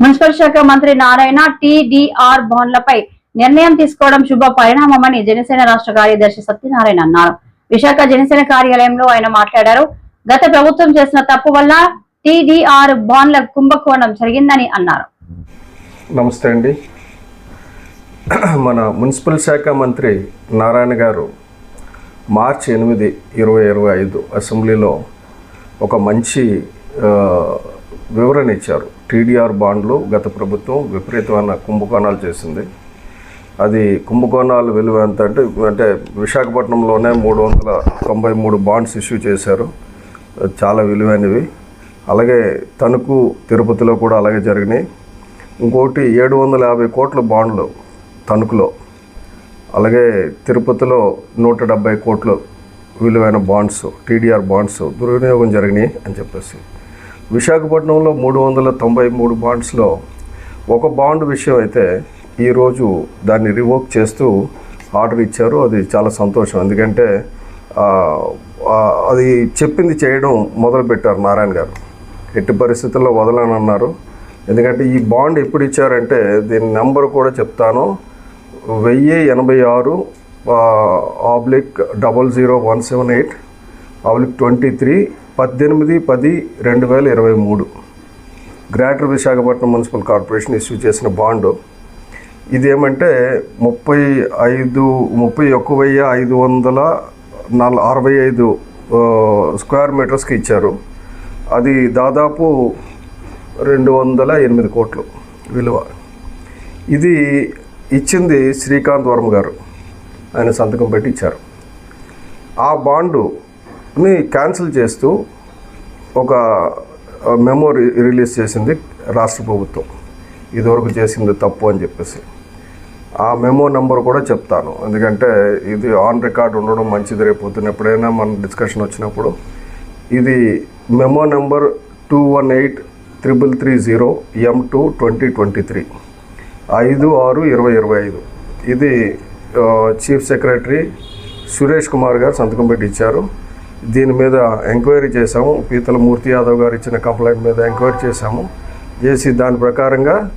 Municipal శాఖ మంత్రి Narayana TDR బాండ్లపై నిర్ణయం తీసుకోవడం శుభ పరిణామమని జనసేన రాష్ట్ర కార్యదర్శి సత్యనారాయణ అన్నారు. విశాఖ జనసేన కార్యాలయంలో ఆయన మాట్లాడారు. గత ప్రభుత్వం చేసిన తప్పు వల్ల టీడీఆర్ బాండ్ల కుంభకోణం జరిగిందని అన్నారు. నమస్తే అండి. మన మున్సిపల్ శాఖ మంత్రి నారాయణ గారు మార్చి ఎనిమిది ఇరవై ఇరవై ఐదు అసెంబ్లీలో ఒక మంచి వివరణ ఇచ్చారు. టీడీఆర్ బాండ్లు గత ప్రభుత్వం విపరీతమైన కుంభకోణాలు చేసింది. అది కుంభకోణాలు విలువ ఎంత అంటే అంటే విశాఖపట్నంలోనే మూడు వందల తొంభై మూడు బాండ్స్ ఇష్యూ చేశారు. చాలా విలువైనవి. అలాగే తణుకు తిరుపతిలో కూడా అలాగే జరిగినాయి. ఇంకోటి ఏడు వందల యాభై కోట్ల బాండ్లు తణుకులో. అలాగే తిరుపతిలో నూట డెబ్బై కోట్లు విలువైన బాండ్స్ టీడీఆర్ బాండ్స్ దుర్వినియోగం జరిగినాయి అని చెప్పేసి. విశాఖపట్నంలో మూడు వందల తొంభై మూడు బాండ్స్లో ఒక బాండ్ విషయం అయితే ఈరోజు దాన్ని రివోక్ చేస్తూ ఆర్డర్ ఇచ్చారు. అది చాలా సంతోషం. ఎందుకంటే అది చెప్పింది చేయడం మొదలుపెట్టారు నారాయణ గారు. ఎట్టి పరిస్థితుల్లో వదలనన్నారు. ఎందుకంటే ఈ బాండ్ ఎప్పుడు ఇచ్చారంటే దీని నెంబర్ కూడా చెప్తాను. వెయ్యి ఎనభై ఆరు oblique double zero one seven eight oblique twenty three పద్దెనిమిది పది రెండు వేల ఇరవై మూడు. Greater Visakhapatnam municipal corporation issue చేసిన బాండు. ఇదేమంటే ముప్పై ఐదు ముప్పై ఒక్క వెయ్యి ఐదు వందల నల అరవై ఐదు స్క్వేర్ మీటర్స్కి ఇచ్చారు. అది దాదాపు రెండు వందల ఎనిమిది కోట్లు విలువ. ఇది ఇచ్చింది శ్రీకాంత్ వర్మ గారు. ఆయన సంతకం పెట్టి ఇచ్చారు. ఆ బాండు ని క్యాన్సిల్ చేస్తూ ఒక మెమో రి- రిలీజ్ చేసింది రాష్ట్ర ప్రభుత్వం. ఇదివరకు చేసింది తప్పు అని చెప్పేసి. ఆ మెమో నెంబర్ కూడా చెప్తాను. ఎందుకంటే ఇది ఆన్ రికార్డ్ ఉండడం మంచిది రేపొద్దున ఎప్పుడైనా మన డిస్కషన్ వచ్చినప్పుడు. ఇది memo number two one eight triple three zero M two twenty twenty three. ఐదు ఆరు ఇరవై ఇరవై ఐదు. ఇది చీఫ్ సెక్రటరీ సురేష్ కుమార్ గారు సంతకం పెట్టి ఇచ్చారు. దీని మీద ఎంక్వైరీ చేశాము. పీతల మూర్తి యాదవ్ గారు ఇచ్చిన కంప్లైంట్ మీద ఎంక్వైరీ చేశాము. చేసి దాని ప్రకారంగా